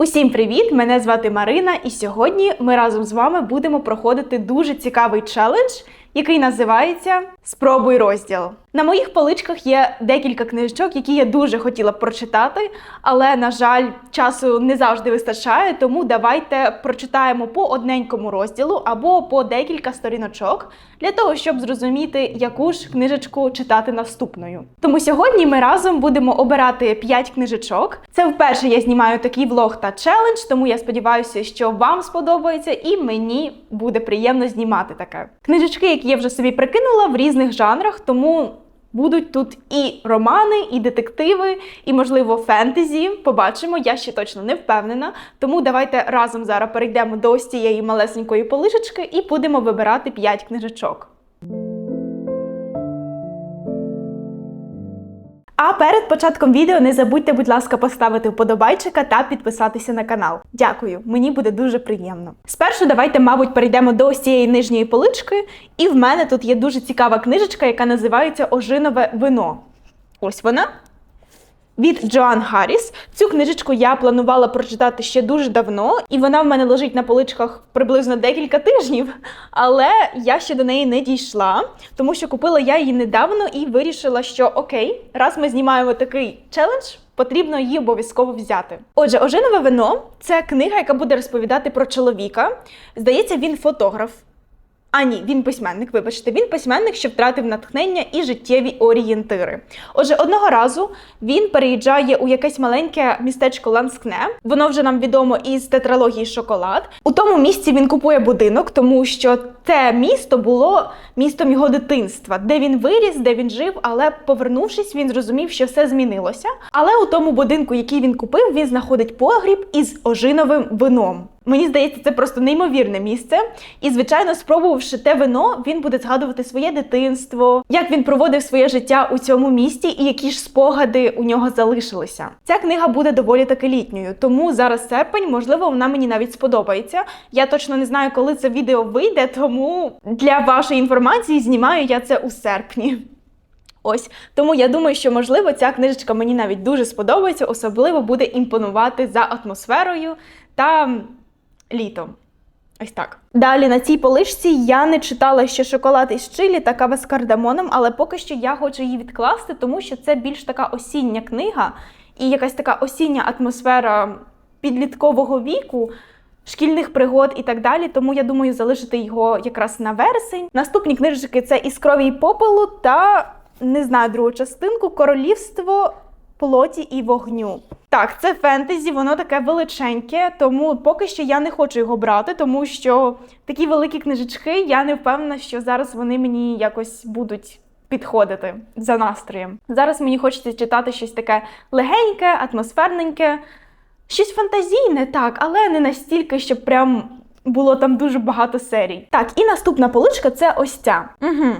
Усім привіт! Мене звати Марина, і сьогодні ми разом з вами будемо проходити дуже цікавий челендж, який називається Спробуй розділ. На моїх поличках є декілька книжечок, які я дуже хотіла б прочитати, але, на жаль, часу не завжди вистачає, тому давайте прочитаємо по одненькому розділу або по декілька сторіночок для того, щоб зрозуміти, яку ж книжечку читати наступною. Тому сьогодні ми разом будемо обирати 5 книжечок. Це вперше я знімаю такий влог та челендж, тому я сподіваюся, що вам сподобається і мені буде приємно знімати таке. Книжечки, які я вже собі прикинула в різних жанрах, тому Будуть тут і романи, і детективи, і, можливо, фентезі. Побачимо, я ще точно не впевнена. Тому давайте разом зараз перейдемо до цієї малесенької полишечки і будемо вибирати 5 книжечок. А перед початком відео не забудьте, будь ласка, поставити вподобайчика та підписатися на канал. Дякую, мені буде дуже приємно. Спершу давайте, мабуть, перейдемо до ось цієї нижньої полички, і в мене тут є дуже цікава книжечка, яка називається Ожинове вино. Ось вона. Від Джоан Харріс. Цю книжечку я планувала прочитати ще дуже давно, і вона в мене лежить на поличках приблизно декілька тижнів. Але я ще до неї не дійшла, тому що купила я її недавно і вирішила, що окей, раз ми знімаємо такий челендж. Потрібно її обов'язково взяти. Отже, ожинове вино це книга, яка буде розповідати про чоловіка. Здається, він фотограф. А ні, він письменник, вибачте, він письменник, що втратив натхнення і життєві орієнтири. Отже, одного разу він переїжджає у якесь маленьке містечко Ланскне. Воно вже нам відомо із тетралогії Шоколад. У тому місці він купує будинок, тому що те місто було містом його дитинства, де він виріс, де він жив, але повернувшись, він зрозумів, що все змінилося. Але у тому будинку, який він купив, він знаходить погріб із ожиновим вином. Мені здається, це просто неймовірне місце. І, звичайно, спробувавши те вино, він буде згадувати своє дитинство, як він проводив своє життя у цьому місті і які ж спогади у нього залишилися. Ця книга буде доволі таки літньою, тому зараз серпень, можливо, вона мені навіть сподобається. Я точно не знаю, коли це відео вийде, тому для вашої інформації знімаю я це у серпні. Ось тому я думаю, що можливо ця книжечка мені навіть дуже сподобається, особливо буде імпонувати за атмосферою та літом. Ось так. Далі на цій полишці я не читала ще шоколад із чилі та кава з кардамоном, але поки що я хочу її відкласти, тому що це більш така осіння книга і якась така осіння атмосфера підліткового віку. Шкільних пригод і так далі, тому я думаю залишити його якраз на вересень. Наступні книжки це із крові і попелу та не знаю другу частинку Королівство плоті і вогню. Так, це фентезі, воно таке величеньке, тому поки що я не хочу його брати, тому що такі великі книжечки, я не впевнена, що зараз вони мені якось будуть підходити за настроєм. Зараз мені хочеться читати щось таке легеньке, атмосферненьке, щось фантазійне, так, але не настільки, щоб прям було там дуже багато серій. Так, і наступна поличка це ось ця. Угу.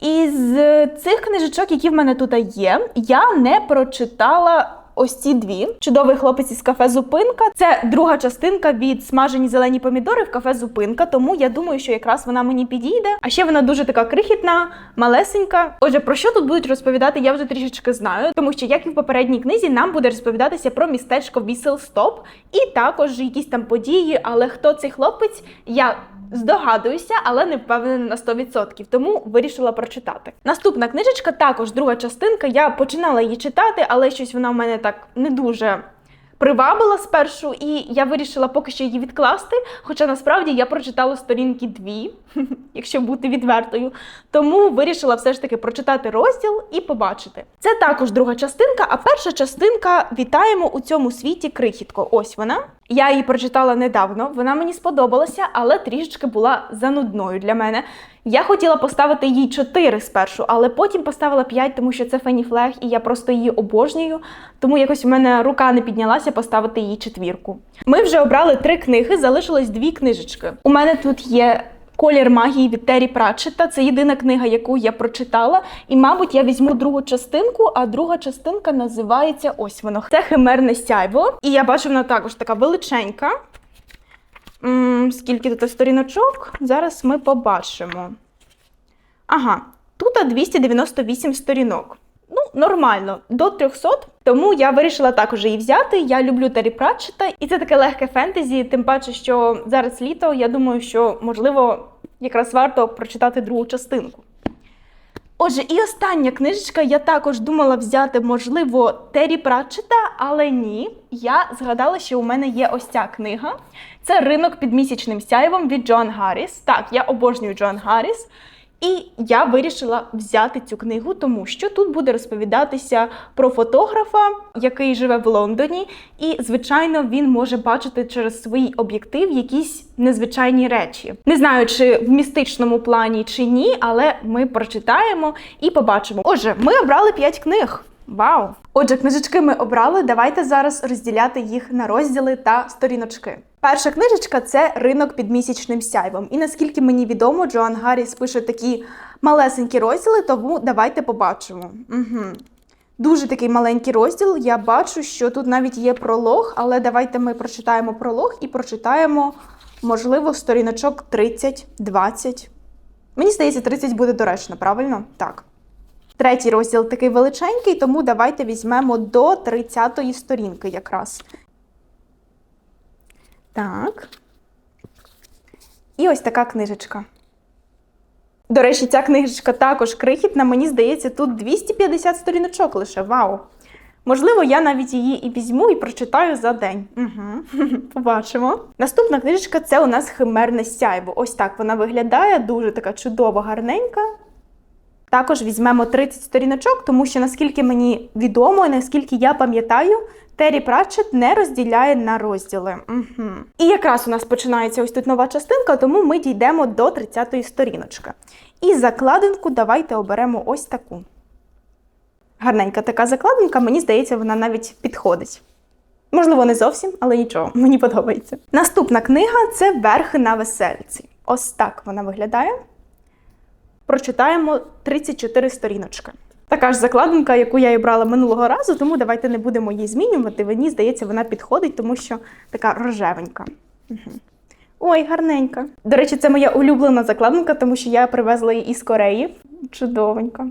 Із цих книжечок, які в мене тут є, я не прочитала. Ось ці дві чудовий хлопець із кафе Зупинка. Це друга частинка від смажені зелені помідори в кафе Зупинка. Тому я думаю, що якраз вона мені підійде. А ще вона дуже така крихітна, малесенька. Отже, про що тут будуть розповідати, я вже трішечки знаю, тому що як і в попередній книзі, нам буде розповідатися про містечко Вісел Стоп і також якісь там події. Але хто цей хлопець? Я Здогадуюся, але не впевнена на 100%, тому вирішила прочитати. Наступна книжечка, також друга частинка. Я починала її читати, але щось вона в мене так не дуже привабила спершу, і я вирішила поки що її відкласти. Хоча насправді я прочитала сторінки дві, якщо бути відвертою. Тому вирішила все ж таки прочитати розділ і побачити. Це також друга частинка, а перша частинка вітаємо у цьому світі крихітко. Ось вона. Я її прочитала недавно, вона мені сподобалася, але трішечки була занудною для мене. Я хотіла поставити їй 4 спершу, але потім поставила 5, тому що це Фені Флег, і я просто її обожнюю. Тому якось в мене рука не піднялася поставити їй четвірку. Ми вже обрали три книги, залишилось дві книжечки. У мене тут є. Колір магії від Террі Пратчета. Це єдина книга, яку я прочитала. І, мабуть, я візьму другу частинку, а друга частинка називається ось воно. Це Химерне сяйво. І я бачу, вона також така величенька. М, скільки тут сторіночок? Зараз ми побачимо. Ага, тут 298 сторінок. Нормально, до 300. Тому я вирішила також її взяти. Я люблю Террі Пратчета, і це таке легке фентезі, тим паче, що зараз літо. Я думаю, що можливо якраз варто прочитати другу частинку. Отже, і остання книжечка я також думала взяти, можливо, Террі Пратчета, але ні. Я згадала, що у мене є ось ця книга. Це ринок під місячним сяйвом від Джоан Гарріс. Так, я обожнюю Джоан Гарріс. І я вирішила взяти цю книгу, тому що тут буде розповідатися про фотографа, який живе в Лондоні, і, звичайно, він може бачити через свій об'єктив якісь незвичайні речі. Не знаю, чи в містичному плані чи ні, але ми прочитаємо і побачимо. Отже, ми обрали 5 книг. Вау! Отже, книжечки ми обрали. Давайте зараз розділяти їх на розділи та сторіночки. Перша книжечка це ринок під місячним сяйвом. І наскільки мені відомо, Джоан Гарріс пише такі малесенькі розділи, тому давайте побачимо. Угу. Дуже такий маленький розділ. Я бачу, що тут навіть є пролог, але давайте ми прочитаємо пролог і прочитаємо, можливо, сторіночок 30-20. Мені здається, 30 буде доречно, правильно? Так. Третій розділ такий величенький, тому давайте візьмемо до 30-ї сторінки якраз. Так. І ось така книжечка. До речі, ця книжечка також крихітна. Мені здається, тут 250 сторіночок лише. Вау! Можливо, я навіть її і візьму і прочитаю за день. Угу. Побачимо. Наступна книжечка це у нас химерне сяйво. Ось так вона виглядає, дуже така чудова, гарненька. Також візьмемо 30 сторіночок, тому що наскільки мені відомо, і наскільки я пам'ятаю, Террі Пратчет не розділяє на розділи. Угу. І якраз у нас починається ось тут нова частинка, тому ми дійдемо до 30-ї сторіночки. І закладинку давайте оберемо ось таку. Гарненька така закладинка, мені здається, вона навіть підходить. Можливо, не зовсім, але нічого, мені подобається. Наступна книга це Верхи на веселці. Ось так вона виглядає прочитаємо 34 сторіночки. Така ж закладинка, яку я і брала минулого разу, тому давайте не будемо її змінювати. Мені здається, вона підходить, тому що така рожевенька. Ой, гарненька. До речі, це моя улюблена закладинка, тому що я привезла її із Кореї. Чудовенька.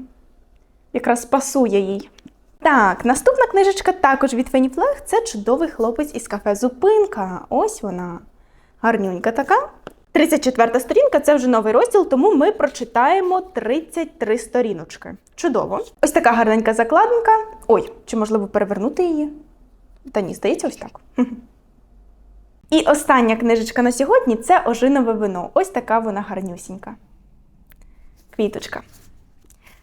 Якраз пасує їй. Так, наступна книжечка також від Фені Флег. Це чудовий хлопець із кафе Зупинка. Ось вона. Гарнюнька така. 34 сторінка це вже новий розділ, тому ми прочитаємо 33 сторіночки. Чудово. Ось така гарненька закладинка. Ой, чи можливо перевернути її? Та ні, здається, ось так. І остання книжечка на сьогодні це ожинове вино. Ось така вона гарнюсінька. Квіточка.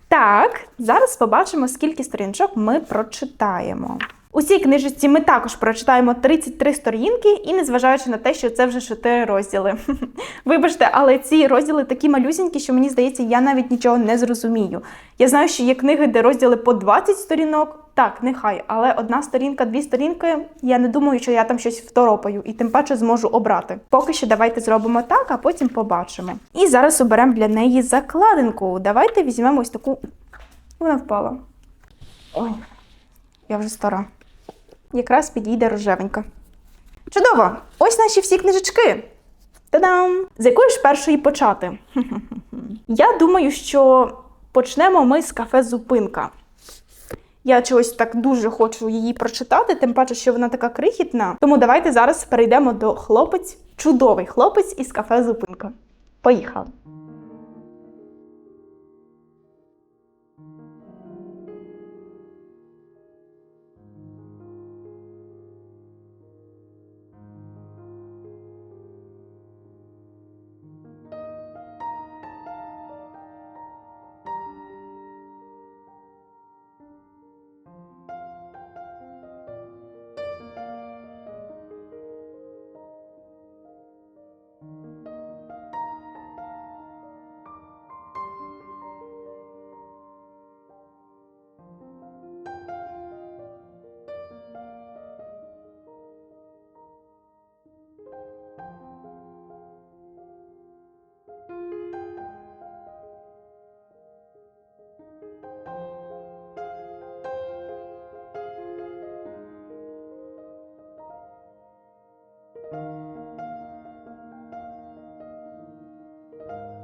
Так, зараз побачимо, скільки сторіночок ми прочитаємо. У цій книжечці ми також прочитаємо 33 сторінки, і незважаючи на те, що це вже 4 розділи. Вибачте, але ці розділи такі малюсінькі, що мені здається, я навіть нічого не зрозумію. Я знаю, що є книги, де розділи по 20 сторінок. Так, нехай, але одна сторінка, дві сторінки. Я не думаю, що я там щось второпаю, і тим паче зможу обрати. Поки що давайте зробимо так, а потім побачимо. І зараз оберемо для неї закладинку. Давайте візьмемо ось таку. Вона впала. Ой, я вже стара якраз підійде рожевенька. Чудово! Ось наші всі книжечки. Та-дам! З якої ж першої почати? Я думаю, що почнемо ми з кафе Зупинка. Я чогось так дуже хочу її прочитати, тим паче, що вона така крихітна. Тому давайте зараз перейдемо до хлопець, чудовий хлопець із кафе Зупинка. Поїхали!